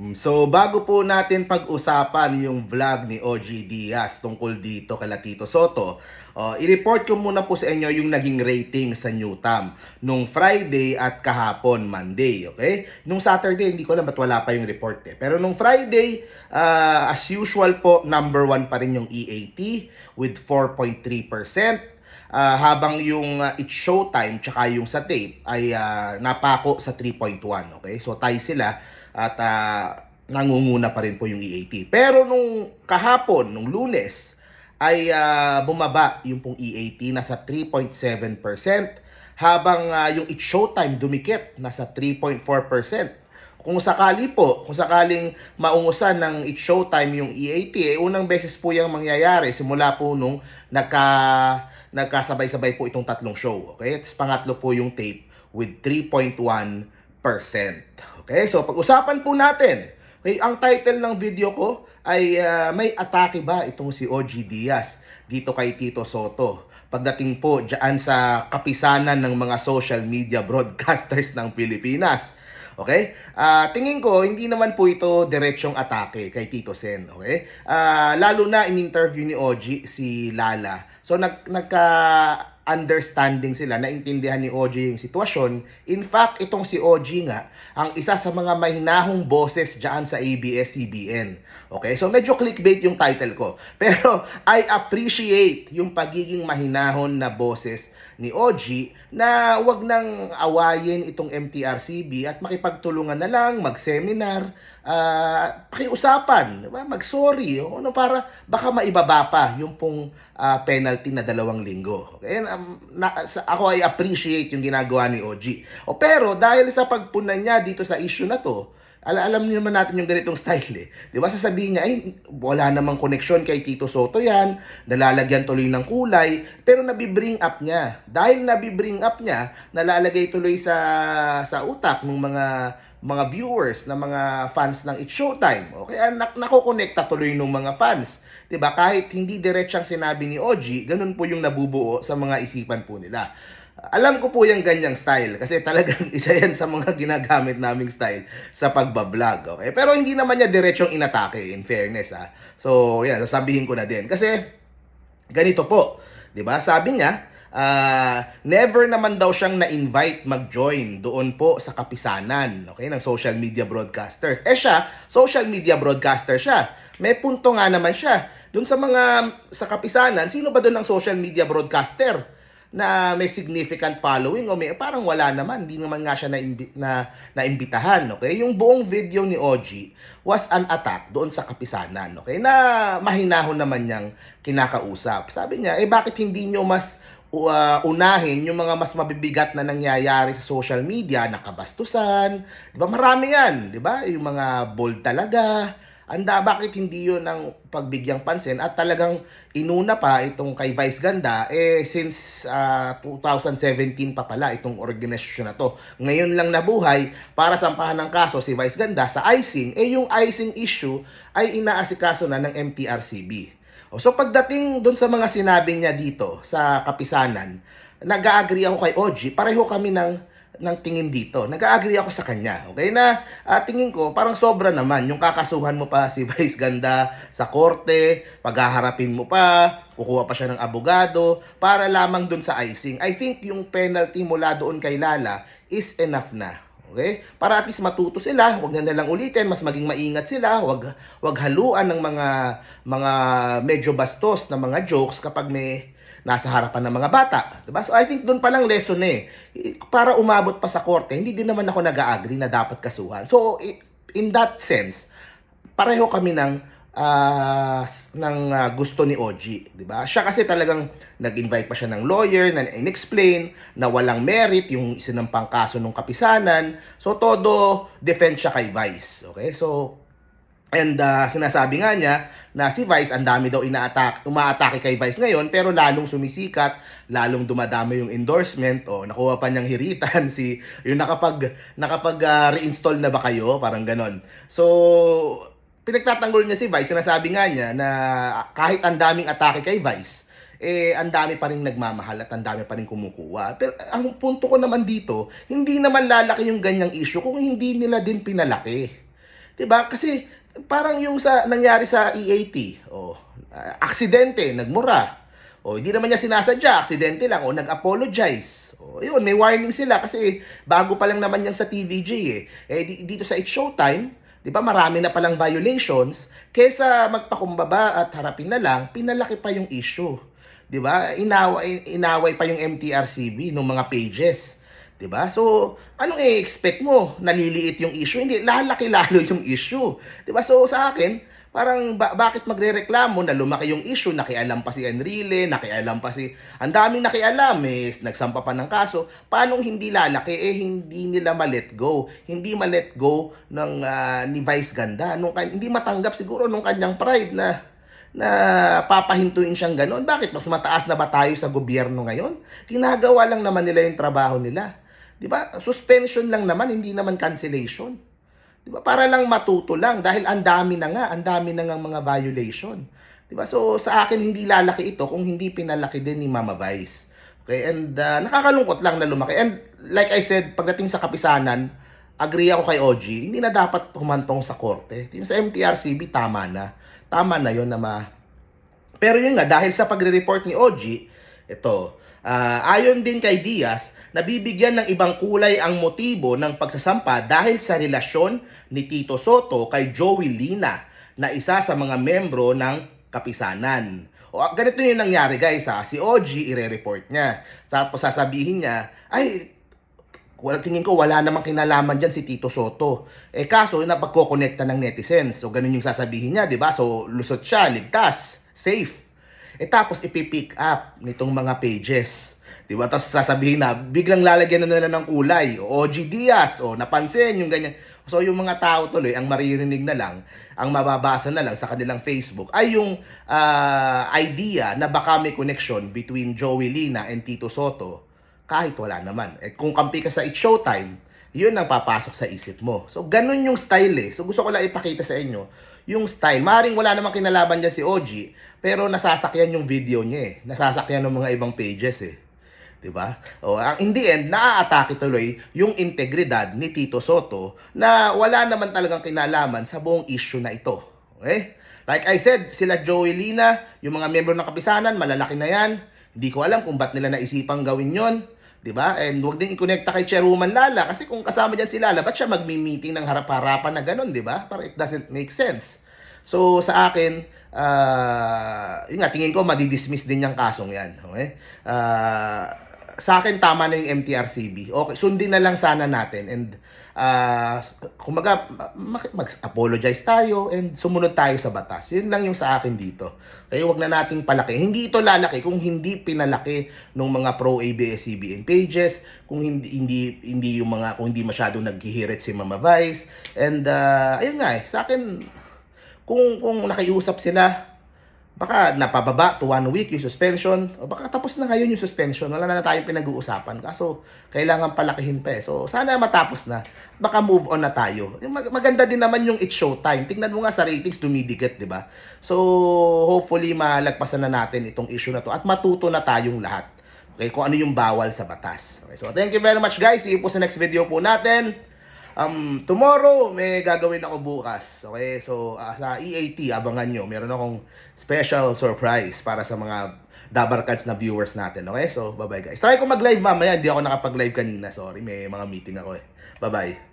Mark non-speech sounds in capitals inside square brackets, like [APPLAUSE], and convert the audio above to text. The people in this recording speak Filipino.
Mm, So bago po natin pag-usapan yung vlog ni OG Diaz tungkol dito kay Tito Soto, uh, i-report ko muna po sa inyo yung naging rating sa Newtam nung Friday at kahapon Monday, okay? Nung Saturday hindi ko alam ba't wala pa yung report eh. Pero nung Friday, uh, as usual po, number one pa rin yung EAT with 4.3%. Ah, habang yung uh, It's Showtime tsaka yung sa tape ay ah, napako sa 3.1, okay? So tie sila at ah, nangunguna pa rin po yung EAT. Pero nung kahapon, nung lunes, ay ah, bumaba yung pong EAT nasa 3.7% habang ah, yung It's Showtime dumikit nasa 3.4%. Kung sakali po, kung sakaling maungusan ng It's Showtime yung EAT, eh, unang beses po yung mangyayari simula po nung nagka, nagkasabay-sabay po itong tatlong show. Okay? Tapos pangatlo po yung tape with 3.1%. Okay? So pag-usapan po natin. Okay, ang title ng video ko ay ah, may atake ba itong si OG Diaz dito kay Tito Soto pagdating po diyan sa kapisanan ng mga social media broadcasters ng Pilipinas. Okay? Ah, tingin ko hindi naman po ito diretsong atake kay Tito Sen, okay? Ah, lalo na in interview ni OG si Lala. So nag nagka understanding sila, naintindihan ni OG yung sitwasyon. In fact, itong si OG nga, ang isa sa mga mahinahong boses dyan sa ABS-CBN. Okay? So, medyo clickbait yung title ko. [LAUGHS] Pero, I appreciate yung pagiging mahinahon na boses ni OG na wag nang awayin itong MTRCB at makipagtulungan na lang, mag-seminar, ah, pakiusapan, diba? mag-sorry, o ano para baka maibaba pa yung pong ah, penalty na dalawang linggo. Okay? Na, sa, ako ay appreciate yung ginagawa ni OG. O pero dahil sa pagpunan niya dito sa issue na to, ala alam niyo naman natin yung ganitong [LAUGHS] style eh. 'Di ba? Sasabihin niya ay wala namang connection kay Tito Soto 'yan, nalalagyan tuloy ng kulay, pero nabi-bring up niya. Dahil nabi-bring up niya, nalalagay tuloy sa sa utak ng mga mga viewers, na mga fans ng It's Showtime. Okay, nak nakokonekta tuloy ng mga fans. 'Di ba? Kahit hindi diretsang sinabi ni OG, ganun po yung nabubuo sa mga isipan po nila. Alam ko po yung ganyang style kasi talagang [LAUGHS] isa yan sa mga ginagamit naming style sa pagbablog. Okay? Pero hindi naman niya diretsong inatake in fairness ha. So, yan, sasabihin ko na din. Kasi ganito po, 'di ba? Sabi niya, ah, never naman daw siyang na-invite mag-join doon po sa kapisanan, okay, ng social media broadcasters. Eh siya, social media broadcaster siya. May punto nga naman siya. Doon sa mga sa kapisanan, sino ba doon ang social media broadcaster? Na may significant following o may parang wala naman. Hindi naman nga siya na na naimbitahan okay? Yung buong video ni OG was an attack doon sa kapisanan okay? Na mahinahon naman niyang kinakausap. Sabi niya eh bakit hindi niyo mas uh, unahin yung mga mas mabibigat na nangyayari sa social media? Nakabastusan. Di ba? Marami yan di ba? Yung mga bold talaga anda bakit hindi yun ang pagbigyang pansin? At talagang inuna pa itong kay Vice Ganda eh since ah, 2017 pa pala itong organisasyon na to. Ngayon lang nabuhay para sampahan ng kaso si Vice Ganda sa icing. Eh yung icing issue ay inaasikaso na ng MTRCB so pagdating doon sa mga sinabi niya dito sa kapisanan nag-agree ako kay OG pareho kami ng ng tingin dito. Nag-agree ako sa kanya. Okay na ah, tingin ko parang sobra naman yung kakasuhan mo pa [LAUGHS] si Vice Ganda sa korte, paghaharapin mo pa, kukuha pa siya ng abogado para lamang dun sa icing. I think yung penalty mula doon kay Lala is enough na. Okay? Para at least matuto sila, wag na nilang ulitin, mas maging maingat sila, wag wag haluan ng mga mga medyo bastos na mga jokes kapag may nasa harapan ng mga bata. Diba? So I think doon pa lang lesson eh. Para umabot pa sa korte, hindi din naman ako nag-agree na dapat kasuhan. So in that sense, pareho kami ng s- ng ah, gusto ni OG, 'di ba? Siya kasi talagang nag-invite pa siya ng lawyer na in-explain na walang merit yung isinampang kaso ng kapisanan. So todo defense siya kay Vice, okay? So And ah, sinasabi nga niya na si Vice ang dami daw ina-attack, umaatake kay Vice ngayon pero lalong sumisikat, lalong dumadami yung endorsement o nakuha pa niyang hiritan [LAUGHS] si yung nakapag nakapag ah, reinstall na ba kayo, parang ganon. So pinagtatanggol niya si Vice, sinasabi nga niya na kahit ang daming atake kay Vice, eh ang dami pa rin nagmamahal at ang dami pa rin kumukuha. Pero ang punto ko naman dito, hindi naman lalaki yung ganyang issue kung hindi nila din pinalaki. 'Di ba? Kasi parang yung sa nangyari sa EAT, oh, ah, aksidente, nagmura. O hindi naman niya sinasadya, aksidente lang o nag-apologize. O yun, may warning sila kasi bago pa lang naman yan sa TVJ eh. Eh di- dito sa It's Showtime, 'di ba? Marami na palang violations kaysa magpakumbaba at harapin na lang, pinalaki pa yung issue. 'Di ba? Inaway inaway pa yung MTRCB ng mga pages. 'Di ba? So, anong i-expect mo? Naliliit yung issue, hindi lalaki lalo [LAUGHS] yung issue. 'Di ba? So sa akin, parang ba- bakit magrereklamo na lumaki yung issue, nakialam pa si Enrile, nakialam pa si ang daming nakialam, eh, nagsampa pa ng kaso. Paano hindi lalaki eh hindi nila ma-let go. Hindi ma-let go ng ah, ni Vice Ganda nung hindi matanggap siguro nung kanyang pride na na papahintuin siyang ganon. Bakit? Mas mataas na ba tayo sa gobyerno ngayon? Ginagawa lang naman nila yung trabaho nila. 'Di ba? Suspension lang naman, hindi naman cancellation. 'Di ba? Para lang matuto lang dahil ang dami na nga, ang dami na nga mga violation. 'Di ba? So sa akin hindi lalaki ito kung hindi pinalaki din ni Mama Vice. Okay? And ah, nakakalungkot lang na lumaki. And like I said, pagdating sa kapisanan, agree ako kay OG, hindi na dapat humantong sa korte. Yung sa MTRCB, tama na. Tama na yon na ma... Pero yun nga, dahil sa pagre-report ni OG, ito, ah, ayon din kay Diaz, nabibigyan ng ibang kulay ang motibo ng pagsasampa dahil sa relasyon ni Tito Soto kay Joey Lina na isa sa mga membro ng kapisanan. O ganito yung nangyari guys ha, si OG ire-report niya. Tapos sasabihin niya, ay wala tingin ko wala namang kinalaman diyan si Tito Soto. Eh kaso napagkokonekta ng netizens. So ganun yung sasabihin niya, 'di ba? So lusot siya, ligtas, safe. Eh tapos ipipick up nitong mga pages. 'Di ba? Tapos sasabihin na biglang lalagyan na nila ng kulay. O OG Diaz, o napansin yung ganyan. So yung mga tao tuloy ang maririnig na lang, ang mababasa na lang sa kanilang Facebook ay yung ah, idea na baka may connection between Joey Lina and Tito Soto kahit wala naman. Eh, kung kampi ka sa It's Showtime, yun ang papasok sa isip mo. So, ganun yung style eh. So, gusto ko lang ipakita sa inyo yung style. Maring wala namang kinalaban niya si OG, pero nasasakyan yung video niya eh. Nasasakyan ng mga ibang pages eh. 'Di ba? O ang in the end, naaatake tuloy yung integridad ni Tito Soto na wala naman talagang kinalaman sa buong issue na ito. Okay? Like I said, sila Joey Lina, yung mga miyembro ng kapisanan, malalaki na yan. Hindi ko alam kung ba't nila naisipang gawin yon. 'di ba? And wag din i-connecta kay Chairwoman Lala kasi kung kasama diyan si Lala, ba't siya magmi-meeting ng harap-harapan na ganun, 'di ba? Para it doesn't make sense. So sa akin, yun nga tingin ko madidismiss din yung kasong 'yan, okay? Ah, sa akin tama na yung MTRCB. Okay, sundin na lang sana natin and ah kumaga ma- mag-apologize tayo and sumunod tayo sa batas. Yun lang yung sa akin dito. Kaya wag na nating palaki. Hindi ito lalaki kung hindi pinalaki ng mga pro ABS-CBN pages, kung hindi hindi hindi yung mga kung hindi masyadong naghihirit si Mama Vice. And ah, ayun nga eh, sa akin kung kung nakiusap sila baka napababa to one week yung suspension o baka tapos na ngayon yung suspension wala na tayong pinag-uusapan. Kaso kailangan palakihin pa eh. So sana matapos na baka move on na tayo. Maganda din naman yung it's showtime. Tingnan mo nga sa ratings dumidikit di ba? So hopefully malagpasan na natin itong issue na to at matuto na tayong lahat. Okay kung ano yung bawal sa batas. Okay so thank you very much guys. See you po sa next video po natin Um, tomorrow, may gagawin ako bukas. Okay, so ah, sa EAT, abangan nyo. Meron akong special surprise para sa mga Dabarkads na viewers natin. Okay, so bye-bye guys. Try ko mag-live mamaya. Hindi ako nakapag-live kanina. Sorry, may mga meeting ako eh. Bye-bye.